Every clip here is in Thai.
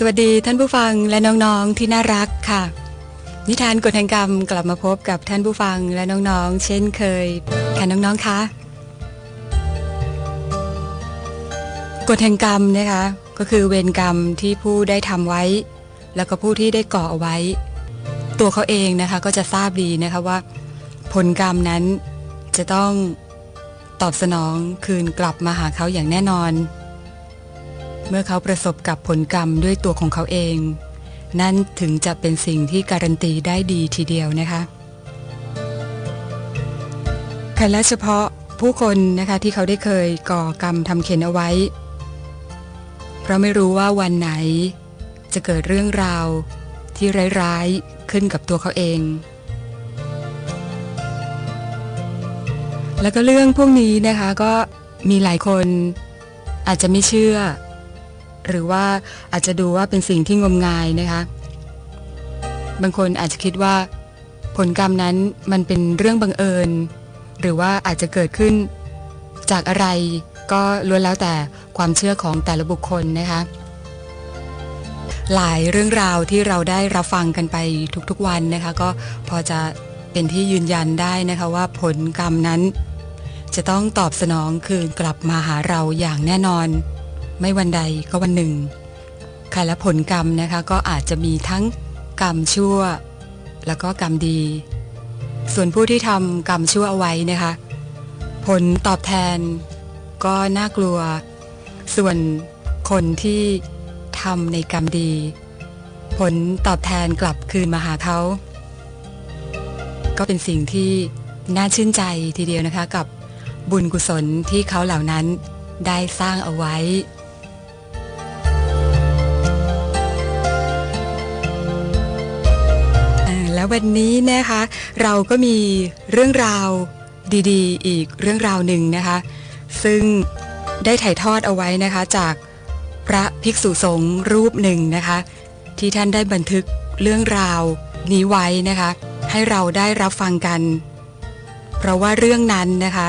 สวัสดีท่านผู้ฟังและน้องๆที่น่ารักค่ะ นิทานกฎแห่งกรรมกลับมาพบกับท่านผู้ฟังและน้องๆ เช่นเคยค่ะน้องๆคะกฎแห่งกรรมนะคะก็คือเวรกรรมที่ผู้ได้ทำไว้ แล้วก็ผู้ที่ได้ก่อเอาไว้ ตัวเขาเองนะคะก็จะทราบดีนะคะว่า ผลกรรมนั้นจะต้องตอบสนองคืนกลับมาหาเขาอย่างแน่นอน เมื่อเขาประสบกับผลกรรมด้วยตัวของเขาเอง นั่นถึงจะเป็นสิ่งที่การันตีได้ดีทีเดียวนะคะค่และเฉพาะผู้คนนะคะที่เขาได้เคยก่อกรรมทำเข็นเอาไว้ เพราะไม่รู้ว่าวันไหน จะเกิดเรื่องราวที่ร้ายๆขึ้นกับตัวเขาเอง แล้วก็เรื่องพวกนี้นะคะก็มีหลายคนอาจจะไม่เชื่อ หรือว่าอาจจะดูว่าเป็นสิ่งที่งมงายนะคะ บางคนอาจจะคิดว่า ผลกรรมนั้นมันเป็นเรื่องบังเอิญ หรือว่าอาจจะเกิดขึ้นจากอะไรก็ล้วนแล้วแต่ความเชื่อของแต่ละบุคคลนะคะ หลายเรื่องราวที่เราได้รับฟังกันไปทุกๆวันนะคะ ก็พอจะเป็นที่ยืนยันได้นะคะว่าผลกรรมนั้น จะต้องตอบสนองคืนกลับมาหาเราอย่างแน่นอน ไม่วันใดก็วันหนึ่งค่ะและผลกรรมนะคะก็อาจจะมีทั้งกรรมชั่ว แล้วก็กรรมดี ส่วนผู้ที่ทำกรรมชั่วเอาไว้นะคะ ผลตอบแทนก็น่ากลัว ส่วนคนที่ทำในกรรมดี ผลตอบแทนกลับคืนมาหาเขา ก็เป็นสิ่งที่น่าชื่นใจทีเดียวนะคะกับบุญกุศลที่เขาเหล่านั้นได้สร้างเอาไว้ วันนี้นะคะ เราก็มีเรื่องราวดีๆ อีกเรื่องราวหนึ่งนะคะ ซึ่งได้ถ่ายทอดเอาไว้นะคะจากพระภิกษุสงฆ์รูปหนึ่งนะคะ ที่ท่านได้บันทึกเรื่องราวนี้ไว้นะคะ ให้เราได้รับฟังกัน เพราะว่าเรื่องนั้นนะคะ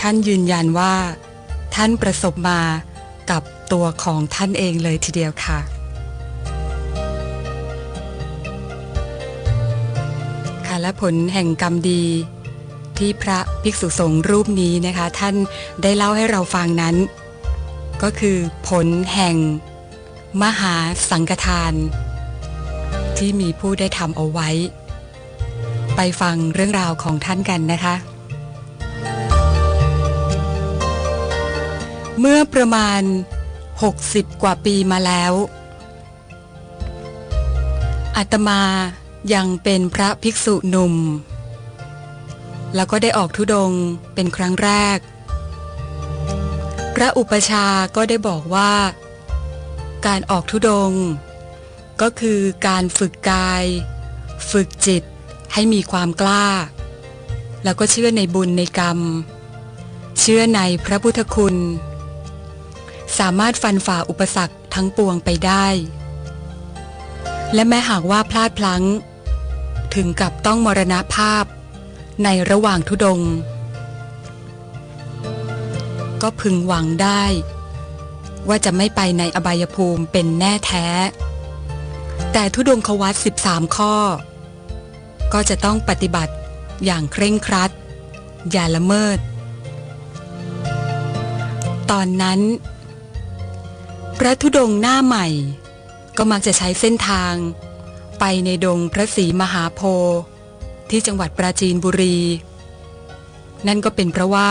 ท่านยืนยันว่า ท่านประสบมากับตัวของท่านเองเลยทีเดียวค่ะ และผลแห่งกรรมดี ที่พระภิกษุสงฆ์รูปนี้นะคะ ท่านได้เล่าให้เราฟังนั้น ก็คือผลแห่ง มหาสังฆทาน ที่มีผู้ได้ทำเอาไว้ ไปฟังเรื่องราวของท่านกันนะคะ เมื่อประมาณ 60 กว่าปีมาแล้วอาตมา ยังเป็นพระภิกษุหนุ่ม แล้วก็ได้ออกทุดงเป็นครั้งแรก พระอุปชาก็ได้บอกว่า การออกทุดง ก็คือการฝึกกาย ฝึกจิตให้มีความกล้า แล้วก็เชื่อในบุญในกรรม เชื่อในพระพุทธคุณ สามารถฟันฝ่าอุปสรรคทั้งปวงไปได้และแม้หากว่าพลาดพลั้ง ถึงกับต้องมรณภาพ ในระหว่างทุดง ก็พึงหวังได้ ว่าจะไม่ไปในอบายภูมิเป็นแน่แท้ แต่ทุดงควัต13 ข้อ ก็จะต้องปฏิบัติอย่างเคร่งครัด อย่าละเมิด ตอนนั้น พระธุดงหน้าใหม่ ก็มักจะใช้เส้นทาง ไปในดงพระศรีมหาโพธิ์ที่จังหวัดปราจีนบุรี นั่นก็เป็นเพราะว่า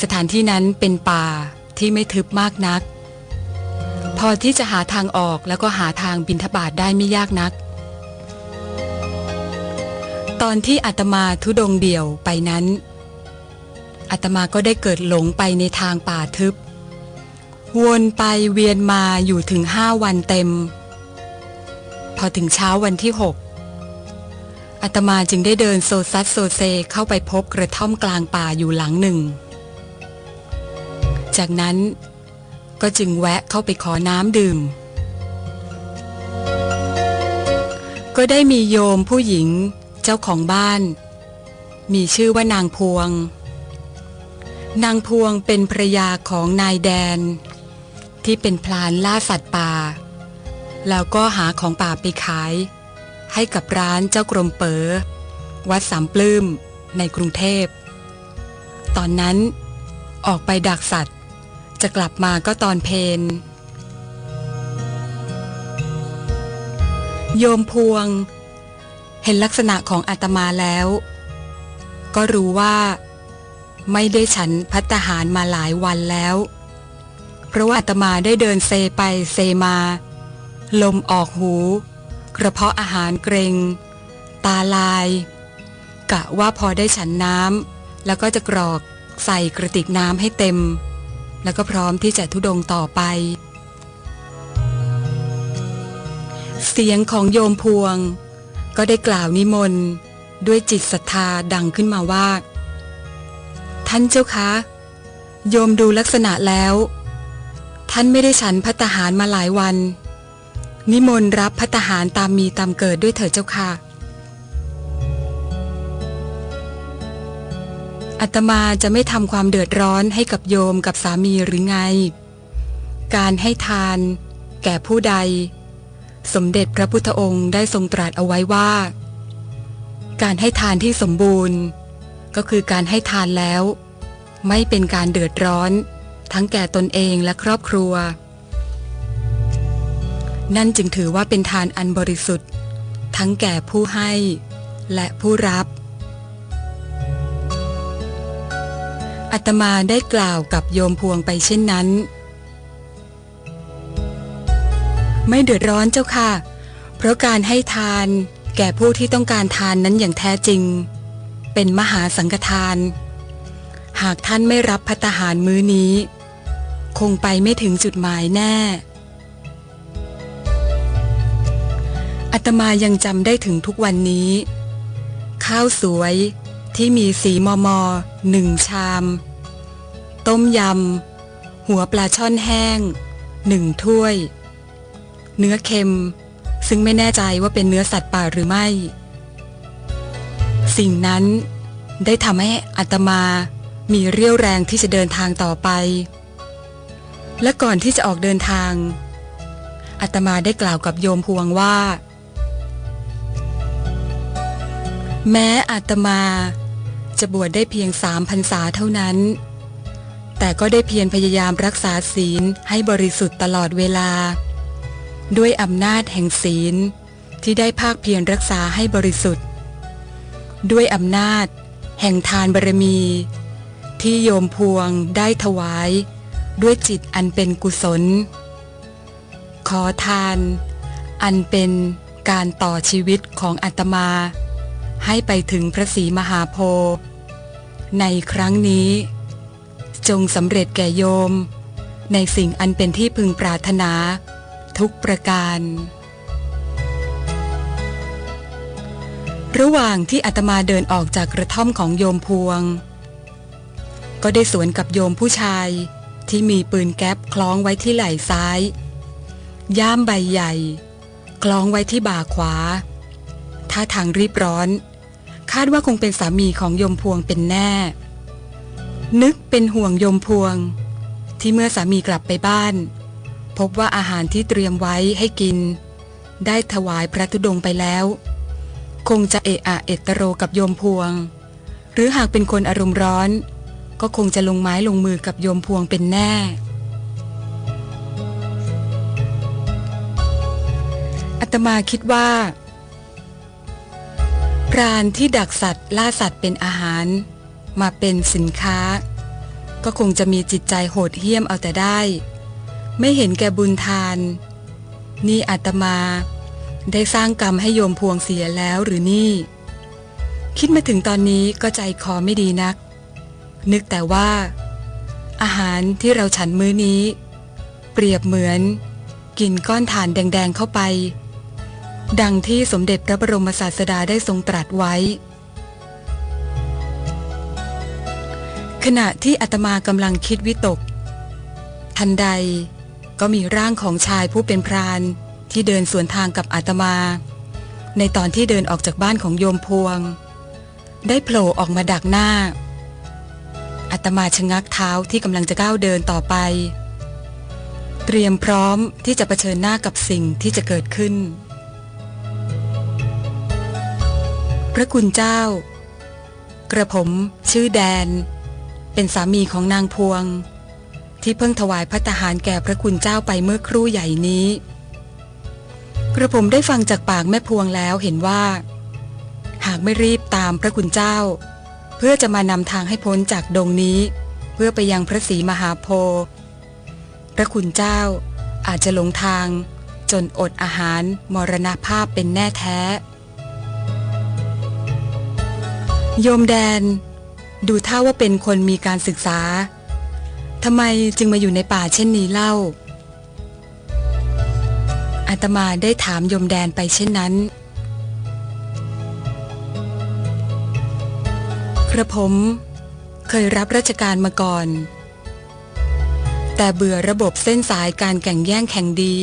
สถานที่นั้นเป็นป่าที่ไม่ทึบมากนัก พอที่จะหาทางออกแล้วก็หาทางบินทบาทได้ไม่ยากนัก ตอนที่อาตมาทุดงเดี่ยวไปนั้นอาตมาก็ได้เกิดหลงไปในทางป่าทึบ วนไปเวียนมาอยู่ถึงห้าวันเต็ม พอถึงเช้าวันที่หกอาตมาจึงได้เดินโซซัดโซเซเข้าไปพบกระท่อมกลางป่าอยู่หลังหนึ่ง จากนั้นก็จึงแวะเข้าไปขอน้ำดื่ม ก็ได้มีโยมผู้หญิงเจ้าของบ้าน มีชื่อว่านางพวง นางพวงเป็นภรรยาของนายแดน ที่เป็นพลานล่าสัตว์ป่า แล้วก็หาของป่าไปขาย ให้กับร้านเจ้ากรมเป๋อวัดสามปลื้มในกรุงเทพ ตอนนั้นออกไปดักสัตว์ จะกลับมาก็ตอนเพนโยมพวง เห็นลักษณะของอาตมาแล้ว ก็รู้ว่า ไม่ได้ฉันพัตตาหารมาหลายวันแล้ว เพราะว่าอาตมาได้เดินเซไปเซมา ลมออกหู กระเพาะอาหารเกรง ตาลาย กะว่าพอได้ฉันน้ำแล้วก็จะกรอกใส่กระติกน้ำให้เต็ม แล้วก็พร้อมที่จะทุดงต่อไป เสียงของโยมพวง ก็ได้กล่าวนิมนต์ด้วยจิตศรัทธาดังขึ้นมาว่า ท่านเจ้าคะ โยมดูลักษณะแล้ว ท่านไม่ได้ฉันพัตหารมาหลายวัน นิมนต์รับพัตหารตามมีตามเกิดด้วยเถิดเจ้าค่ะอาตมาจะไม่ทำความเดือดร้อนให้กับโยมกับสามีหรือไง การให้ทาน แก่ผู้ใด สมเด็จพระพุทธองค์ได้ทรงตรัสเอาไว้ว่า การให้ทานที่สมบูรณ์ ก็คือการให้ทานแล้ว ไม่เป็นการเดือดร้อน ทั้งแก่ตนเองและครอบครัว นั่นจึงถือว่าเป็นทานอันบริสุทธิ์ ทั้งแก่ผู้ให้และผู้รับอาตมาได้กล่าวกับโยมพวงไปเช่นนั้น ไม่เดือดร้อนเจ้าค่ะ เพราะการให้ทานแก่ผู้ที่ต้องการทานนั้นอย่างแท้จริง เป็นมหาสังฆทาน หากท่านไม่รับพัตตาหารมื้อนี้ คงไปไม่ถึงจุดหมายแน่ อาตมายังจำได้ถึงทุกวันนี้ ข้าวสวยที่มีสีมอมอหนึ่งชาม ต้มยำ หัวปลาช่อนแห้งหนึ่งถ้วย เนื้อเค็ม ซึ่งไม่แน่ใจว่าเป็นเนื้อสัตว์ป่าหรือไม่ สิ่งนั้นได้ทำให้อาตมามีเรี่ยวแรงที่จะเดินทางต่อไป และก่อนที่จะออกเดินทางอาตมาได้กล่าวกับโยมพวงว่า แม้อาตมา จะบวชได้เพียงสามพรรษาเท่านั้น แต่ก็ได้เพียรพยายามรักษาศีลให้บริสุทธิ์ตลอดเวลา ด้วยอำนาจแห่งศีลที่ได้ภาคเพียรรักษาให้บริสุทธิ์ ด้วยอำนาจ แห่งทานบารมี ที่โยมพวงได้ถวาย ด้วยจิตอันเป็นกุศล ขอทาน อันเป็นการต่อชีวิตของอาตมา ให้ไปถึงพระศรีมหาโพธิ์ในครั้งนี้ จงสำเร็จแก่โยม ในสิ่งอันเป็นที่พึงปรารถนา ทุกประการ ระหว่างที่อาตมาเดินออกจากกระท่อมของโยมพวง ก็ได้สวนกับโยมผู้ชายที่มีปืนแก๊ปคล้องไว้ที่ไหล่ซ้าย ย่ามใบใหญ่ คล้องไว้ที่บ่าขวา ท่าทางรีบร้อน คาดว่าคงเป็นสามีของโยมพวงเป็นแน่ นึกเป็นห่วงโยมพวง ที่เมื่อสามีกลับไปบ้าน พบว่าอาหารที่เตรียมไว้ให้กิน ได้ถวายพระธุดงไปแล้ว คงจะเอะอะเอตโรกับโยมพวง หรือหากเป็นคนอารมณ์ร้อน ก็คงจะลงไม้ลงมือกับโยมพวงเป็นแน่อาตมาคิดว่า รานที่ดักสัตว์ล่าสัตว์เป็นอาหาร มาเป็นสินค้า ก็คงจะมีจิตใจโหดเหี้ยมเอาแต่ได้ ไม่เห็นแก่บุญทาน นี่อาตมา ได้สร้างกรรมให้โยมพวงเสียแล้วหรือนี่ คิดมาถึงตอนนี้ก็ใจคอไม่ดีนัก นึกแต่ว่า อาหารที่เราฉันมื้อนี้ เปรียบเหมือน กินก้อนถ่านแดงๆเข้าไป ดังที่สมเด็จพระบรมศาสดาได้ทรงตรัสไว้ ขณะที่อาตมากำลังคิดวิตก ทันใดก็มีร่างของชายผู้เป็นพรานที่เดินสวนทางกับอาตมา ในตอนที่เดินออกจากบ้านของโยมพวง ได้โผล่ออกมาดักหน้าอาตมาชะงักเท้าที่กำลังจะก้าวเดินต่อไป เตรียมพร้อมที่จะเผชิญหน้ากับสิ่งที่จะเกิดขึ้น พระคุณเจ้า กระผมชื่อแดน เป็นสามีของนางพวง ที่เพิ่งถวายพัตหารแก่พระคุณเจ้าไปเมื่อครู่ใหญ่นี้ กระผมได้ฟังจากปากแม่พวงแล้วเห็นว่า หากไม่รีบตามพระคุณเจ้า เพื่อจะมานำทางให้พ้นจากดงนี้ เพื่อไปยังพระศรีมหาโพธิ์พระคุณเจ้าอาจจะหลงทางจนอดอาหารมรณภาพเป็นแน่แท้ โยมแดน ดูท่าว่าเป็นคนมีการศึกษาทำไมจึงมาอยู่ในป่าเช่นนี้เล่าอาตมาได้ถามโยมแดนไปเช่นนั้น กระผมเคยรับราชการมาก่อน แต่เบื่อระบบเส้นสายการแข่งแย่งแข่งดี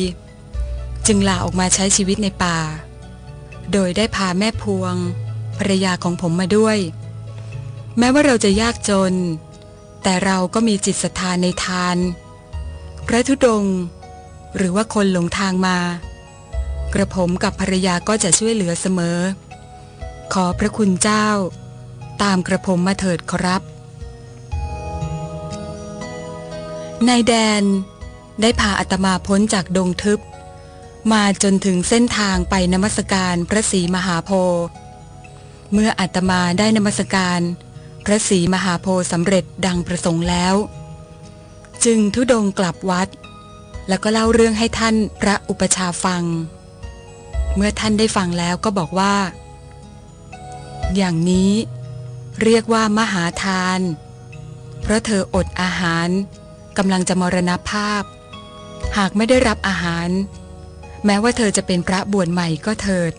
จึงลาออกมาใช้ชีวิตในป่า โดยได้พาแม่พวง ภรรยาของผมมาด้วย แม้ว่าเราจะยากจน แต่เราก็มีจิตศรัทธาในทาน พระธุดง หรือว่าคนหลงทางมา กระผมกับภรรยาก็จะช่วยเหลือเสมอ ขอพระคุณเจ้า ตามกระผมมาเถิดครับนายแดนได้พาอาตมาพ้นจากดงทึบ มาจนถึงเส้นทางไปนมัสการพระศรีมหาโพธิ์ เมื่ออาตมาได้นมัสการ พระศรีมหาโพธิ์สำเร็จดังประสงค์แล้ว จึงทุดงกลับวัด แล้วก็เล่าเรื่องให้ท่านพระอุปชาฟัง เมื่อท่านได้ฟังแล้วก็บอกว่า อย่างนี้เรียกว่ามหาทาน เพราะเธออดอาหารกำลังจะมรณภาพ หากไม่ได้รับอาหาร แม้ว่าเธอจะเป็นพระบวชใหม่ก็เถิด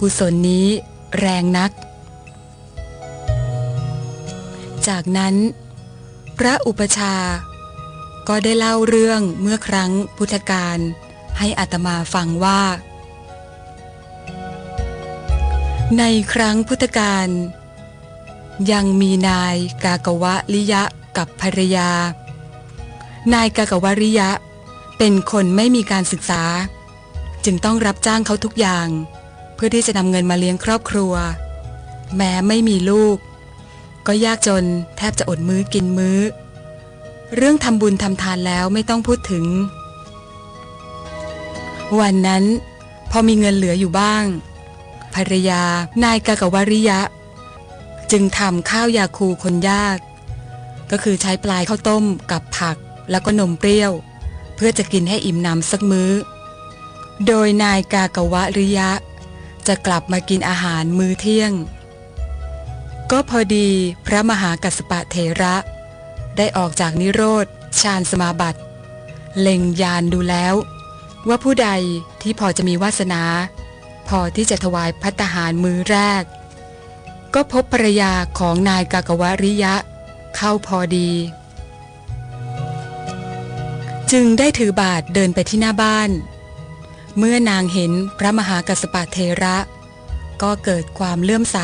กุศลนี้ แรงนัก จากนั้น พระอุปชา ก็ได้เล่าเรื่องเมื่อครั้งพุทธกาลให้อาตมาฟังว่า ในครั้งพุทธกาลยังมีนายกากวะลิยะกับภรรยา นายกากวริยะ เป็นคนไม่มีการศึกษา จึงต้องรับจ้างเขาทุกอย่าง เพื่อที่จะนำเงินมาเลี้ยงครอบครัว แม้ไม่มีลูก ก็ยากจนแทบจะอดมื้อกินมื้อ เรื่องทำบุญทำทานแล้วไม่ต้องพูดถึง วันนั้น พอมีเงินเหลืออยู่บ้าง ภรรยานายกากวริยะ จึงทำข้าวยาคูคนยาก ก็คือใช้ปลายข้าวต้มกับผักแล้วก็นมเปรี้ยว เพื่อจะกินให้อิ่มหนำสักมื้อ โดยนายกากวริยะ จะกลับมากินอาหารมื้อเที่ยง ก็พอดีพระมหากัสปะเถระ ได้ออกจากนิโรธฌานสมาบัติ เล็งยานดูแล้ว ว่าผู้ใดที่พอจะมีวาสนา พอที่จะถวายพัตหารมื้อแรก ก็พบภรรยาของนายกากวริยะ เข้าพอดี จึงได้ถือบาทเดินไปที่หน้าบ้าน เมื่อนางเห็นพระมหากัสปะเทระ ก็เกิดความเลื่อมใส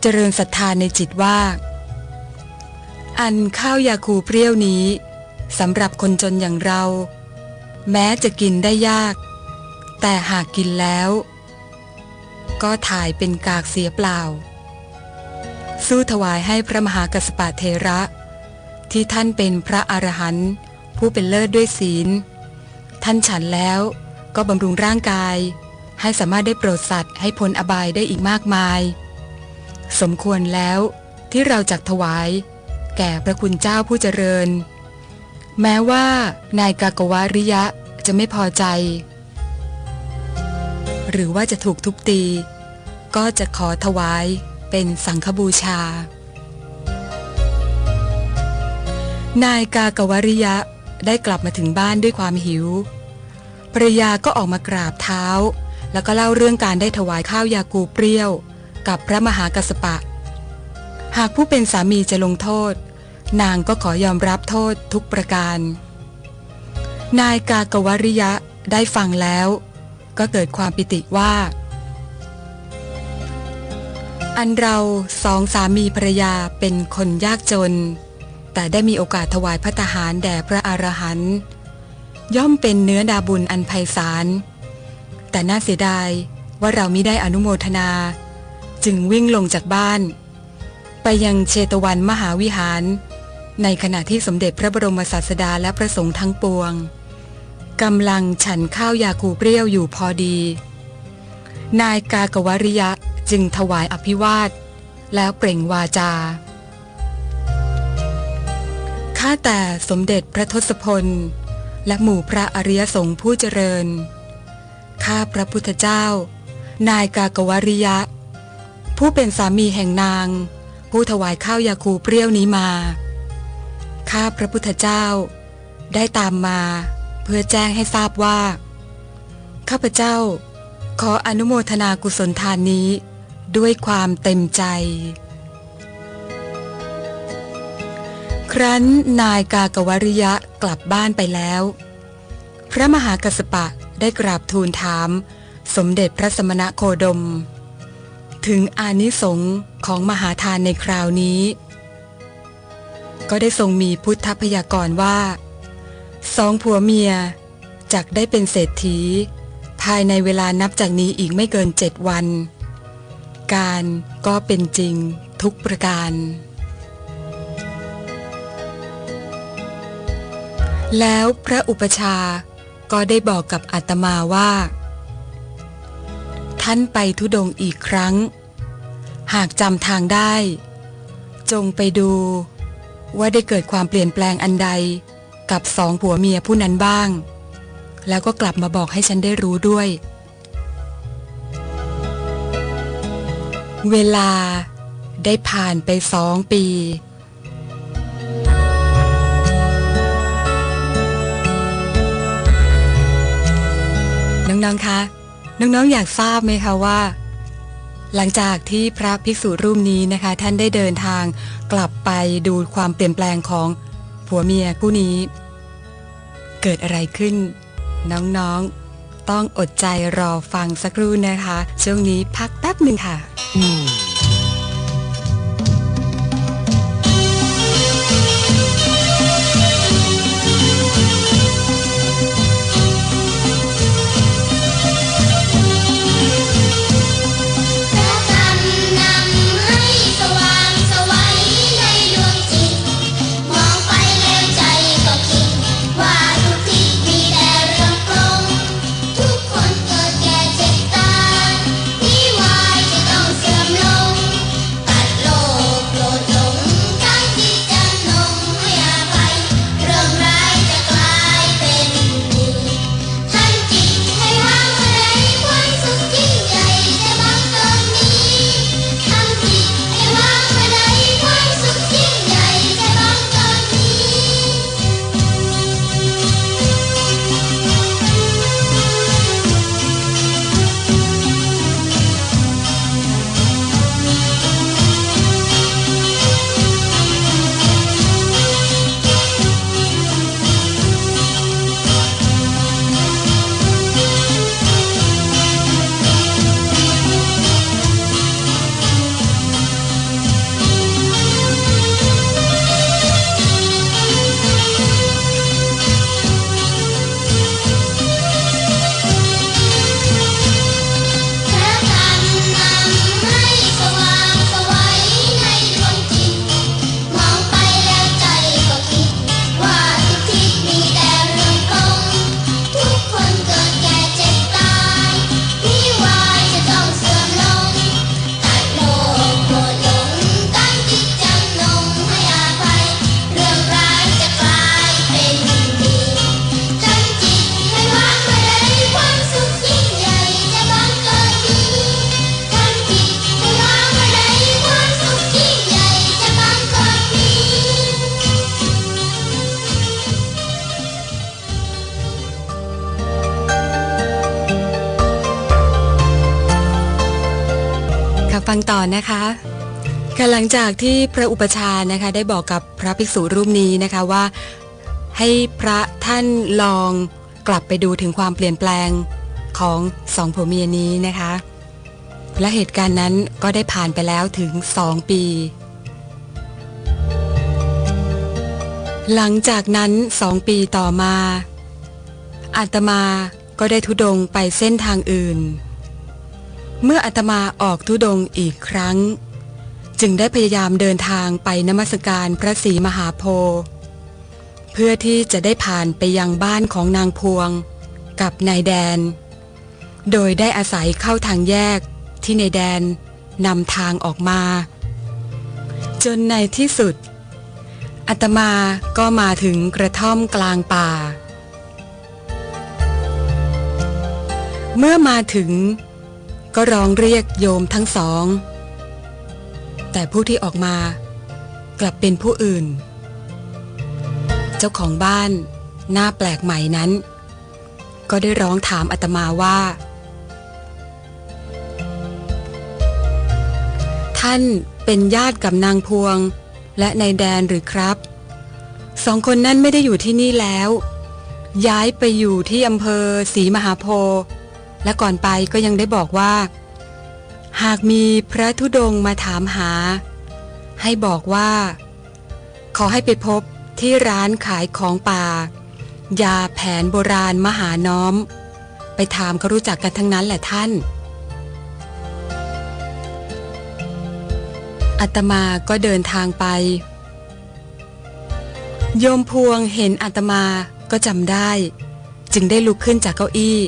เจริญศรัทธาในจิตว่า อันข้าวยาคูเปรี้ยวนี้สำหรับคนจนอย่างเรา แม้จะกินได้ยาก แต่หากกินแล้ว ก็ถ่ายเป็นกากเสียเปล่า สู้ถวายให้พระมหากัสปะเทระ ที่ท่านเป็นพระอรหันต์ผู้เป็นเลิศด้วยศีล ท่านฉันแล้ว ก็บำรุงร่างกาย ให้สามารถได้โปรดสัตว์ให้พ้นอบายได้อีกมากมาย สมควรแล้วที่เราจักถวาย แก่พระคุณเจ้าผู้เจริญ แม้ว่านายกากวาริยะจะไม่พอใจ หรือว่าจะถูกทุบตี ก็จะขอถวายเป็นสังฆบูชา นายกากวริยะได้กลับมาถึงบ้านด้วยความหิว ภรยาก็ออกมากราบเท้า แล้วก็เล่าเรื่องการได้ถวายข้าวยากูเปรี้ยว กับพระมหากัสปะ หากผู้เป็นสามีจะลงโทษ นางก็ขอยอมรับโทษทุกประการ นายกากวริยะได้ฟังแล้ว ก็เกิดความปิติว่า อันเราสองสามีภรยาเป็นคนยากจน แต่ได้มีโอกาสถวายพระทหารแด่พระอรหันต์ ย่อมเป็นเนื้อดาบุญอันไพศาล แต่น่าเสียดายว่าเรามิได้อนุโมทนา จึงวิ่งลงจากบ้าน ไปยังเชตวันมหาวิหาร ในขณะที่สมเด็จพระบรมศาสดาและพระสงฆ์ทั้งปวงกำลังฉันข้าวยาคูเปรี้ยวอยู่พอดี นายกากวริยะจึงถวายอภิวาท แล้วเปล่งวาจา ข้าแต่สมเด็จพระทศพล และหมู่พระอริยสงฆ์ผู้เจริญ ข้าพระพุทธเจ้า นายกากวริยะ ผู้เป็นสามีแห่งนาง ผู้ถวายข้าวยาคูเปรี้ยวนี้มา ข้าพระพุทธเจ้า ได้ตามมาเพื่อแจ้งให้ทราบว่า ข้าพเจ้า ขออนุโมทนากุศลทานนี้ด้วยความเต็มใจ ครั้นนายกากวริยะกลับบ้านไปแล้ว พระมหากัสปะได้กราบทูลถาม สมเด็จพระสมณโคดม ถึงอานิสงส์ของมหาทานในคราวนี้ ก็ได้ทรงมีพุทธพยากรณ์ว่า สองผัวเมียจักได้เป็นเศรษฐี ภายในเวลานับจากนี้อีกไม่เกินเจ็ดวัน การก็เป็นจริงทุกประการ แล้วพระอุปชาก็ได้บอกกับอาตมาว่า ท่านไปทุดงอีกครั้ง หากจำทางได้ จงไปดู ว่าได้เกิดความเปลี่ยนแปลงอันใดกับสองผัวเมียผู้นั้นบ้าง แล้วก็กลับมาบอกให้ฉันได้รู้ด้วย เวลาได้ผ่านไปสองปี น้องๆ คะ น้องๆอยากทราบไหมคะว่า หลังจากที่พระภิกษุรูปนี้นะคะ ท่านได้เดินทางกลับไปดูความเปลี่ยนแปลงของผัวเมียคู่นี้ เกิดอะไรขึ้น น้องๆ ต้องอดใจรอฟังสักครู่นะคะ ช่วงนี้พักแป๊บหนึ่งค่ะ ฟังต่อนะคะค่ะหลังจากที่พระอุปชานะคะได้บอกกับพระภิกษุรูปนี้นะคะว่า ให้พระท่านลองกลับไปดูถึงความเปลี่ยนแปลงของสองผัวเมียนี้นะคะ และเหตุการณ์นั้นก็ได้ผ่านไปแล้วถึงสองปี หลังจากนั้นสองปีต่อมาอาตมาก็ได้ทุดงไปเส้นทางอื่น เมื่ออาตมาออกทุดงอีกครั้ง จึงได้พยายามเดินทางไปนมัสการพระศรีมหาโพธิ์เพื่อที่จะได้ผ่านไปยังบ้านของนางพวง กับนายแดน โดยได้อาศัยเข้าทางแยกที่นายแดนนำทางออกมา จนในที่สุดอาตมาก็มาถึงกระท่อมกลางป่า เมื่อมาถึง ก็ร้องเรียกโยมทั้งสอง แต่ผู้ที่ออกมากลับเป็นผู้อื่น เจ้าของบ้านหน้าแปลกใหม่นั้น ก็ได้ร้องถามอาตมาว่า ท่านเป็นญาติกับนางพวงและนายแดนหรือครับ สองคนนั้นไม่ได้อยู่ที่นี่แล้ว ย้ายไปอยู่ที่อำเภอศรีมหาโพธิ์ และก่อนไปก็ยังได้บอกว่า หากมีพระธุดงค์มาถามหา ให้บอกว่า ขอให้ไปพบที่ร้านขายของป่า ยาแผนโบราณมหาน้อม ไปถามเขารู้จักกันทั้งนั้นแหละท่านอาตมาก็เดินทางไป โยมพวงเห็นอาตมาก็จำได้ จึงได้ลุกขึ้นจากเก้าอี้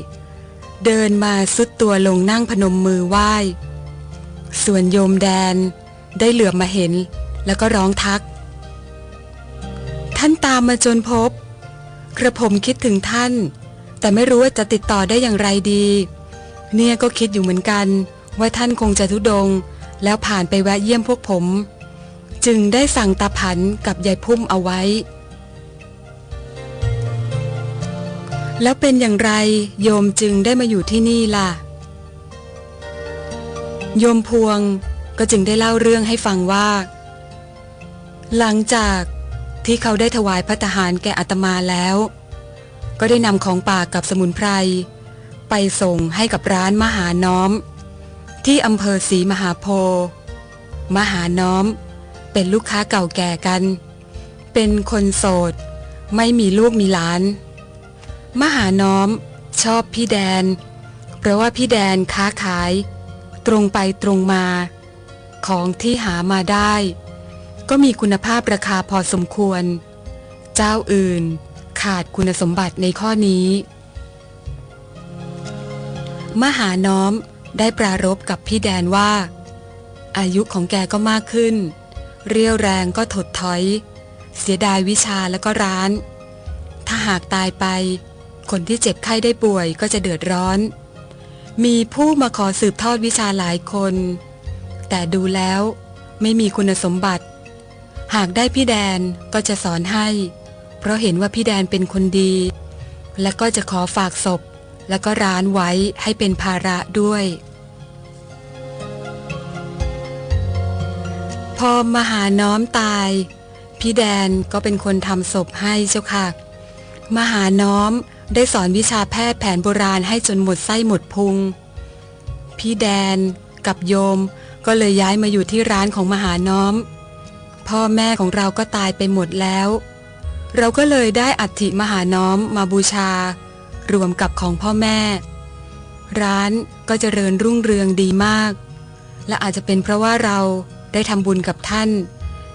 เดินมาสุดตัวลงนั่งพนมมือไหว้ ส่วนโยมแดนได้เหลือบมาเห็นแล้วก็ร้องทัก ท่านตามมาจนพบ กระผมคิดถึงท่าน แต่ไม่รู้ว่าจะติดต่อได้อย่างไรดี เนี่ยก็คิดอยู่เหมือนกัน ว่าท่านคงจะทุดง แล้วผ่านไปแวะเยี่ยมพวกผม จึงได้สั่งตาผันกับยายพุ่มเอาไว้ แล้วเป็นอย่างไรโยมจึงได้มาอยู่ที่นี่ล่ะ โยมพวงก็จึงได้เล่าเรื่องให้ฟังว่า หลังจากที่เขาได้ถวายพระทหารแก่อาตมาแล้ว ก็ได้นำของป่ากับสมุนไพร ไปส่งให้กับร้านมหาน้อม ที่อำเภอศรีมหาโพธิ์มหาน้อม เป็นลูกค้าเก่าแก่กัน เป็นคนโสด ไม่มีลูกมีหลาน มหาน้อม ชอบพี่แดน เพราะว่าพี่แดนค้าขาย ตรงไปตรงมา ของที่หามาได้ ก็มีคุณภาพราคาพอสมควร เจ้าอื่นขาดคุณสมบัติในข้อนี้ มหาน้อมได้ปรารบกับพี่แดนว่า อายุของแกก็มากขึ้น เรียวแรงก็ถดถอย เสียดายวิชาแล้วก็ร้าน ถ้าหากตายไป คนที่เจ็บไข้ได้ป่วยก็จะเดือดร้อน มีผู้มาขอสืบทอดวิชาหลายคน แต่ดูแล้วไม่มีคุณสมบัติ หากได้พี่แดนก็จะสอนให้ เพราะเห็นว่าพี่แดนเป็นคนดี และก็จะขอฝากศพ แล้วก็ร้านไว้ให้เป็นภาระด้วย พอมหาน้อมตาย พี่แดนก็เป็นคนทำศพให้เจ้าค่ะ มหาน้อมได้สอนวิชาแพทย์แผนโบราณให้จนหมดไส้หมดพุง พี่แดนกับโยมก็เลยย้ายมาอยู่ที่ร้านของมหาน้อม พ่อแม่ของเราก็ตายไปหมดแล้ว เราก็เลยได้อัฐิมหาน้อมมาบูชา รวมกับของพ่อแม่ ร้านก็จเจริญรุ่งเรืองดีมาก และอาจจะเป็นเพราะว่าเราได้ทำบุญกับท่าน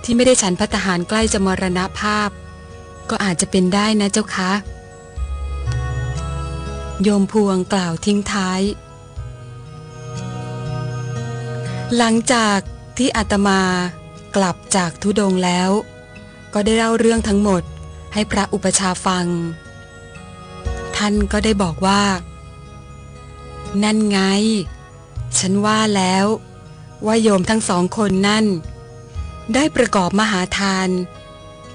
ที่ไม่ได้ฉันพัตหารใกล้จะมรณภาพ ก็อาจจะเป็นได้นะเจ้าคะ โยมพวงกล่าวทิ้งท้าย หลังจากที่อาตมากลับจากทุดงแล้ว ก็ได้เล่าเรื่องทั้งหมดให้พระอุปชาฟัง ท่านก็ได้บอกว่า นั่นไง ฉันว่าแล้วว่าโยมทั้งสองคนนั่น ได้ประกอบมหาทาน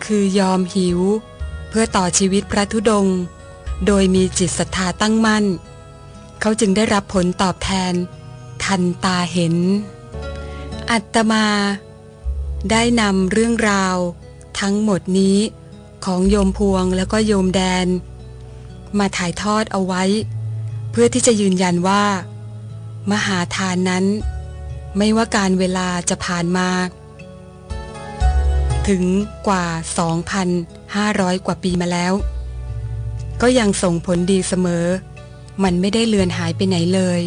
คือยอมหิว เพื่อต่อชีวิตพระธุดงค์ โดยมีจิตศรัทธาตั้งมั่น เขาจึงได้รับผลตอบแทน ทันตาเห็น อัตมา ได้นำเรื่องราว ทั้งหมดนี้ของโยมพวงแล้วก็โยมแดน มาถ่ายทอดเอาไว้ เพื่อที่จะยืนยันว่า มหาทานนั้น ไม่ว่าการเวลาจะผ่านมา ถึงกว่า 2,500 กว่าปีมาแล้ว ก็ยังส่งผลดีเสมอ มันไม่ได้เลือนหายไปไหนเลย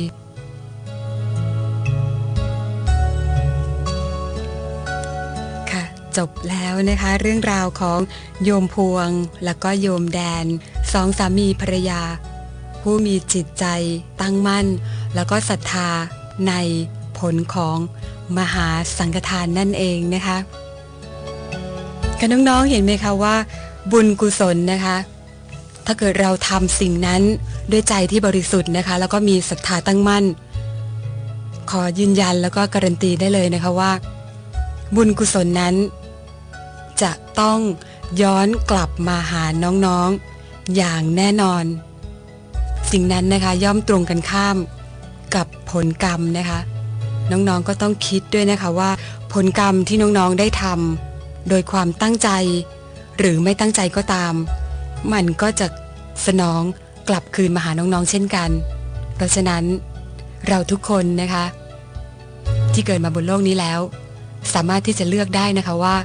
ค่ะ จบแล้วนะคะ เรื่องราวของโยมพวง แล้วก็โยมแดนสองสามีภรรยา ผู้มีจิตใจตั้งมั่น แล้วก็ศรัทธาในผลของมหาสังฆทานนั่นเองนะคะค่ะน้องๆเห็นไหมคะว่า บุญกุศลนะคะ ถ้าเกิดเราทำสิ่งนั้นด้วยใจที่บริสุทธิ์นะคะ แล้วก็มีศรัทธาตั้งมั่น ขอยืนยันแล้วก็การันตีได้เลยนะคะว่า บุญกุศลนั้น จะต้องย้อนกลับมาหาน้องๆ อย่างแน่นอน สิ่งนั้นนะคะย่อมตรงกันข้ามกับผลกรรมนะคะ น้องๆก็ต้องคิดด้วยนะคะว่า ผลกรรมที่น้องๆได้ทำโดยความตั้งใจ หรือไม่ตั้งใจก็ตาม มันก็จะสนองกลับคืนมาหาน้องๆเช่นกัน เพราะฉะนั้นเราทุกคนนะคะ ที่เกิดมาบนโลกนี้แล้ว สามารถที่จะเลือกได้นะคะว่า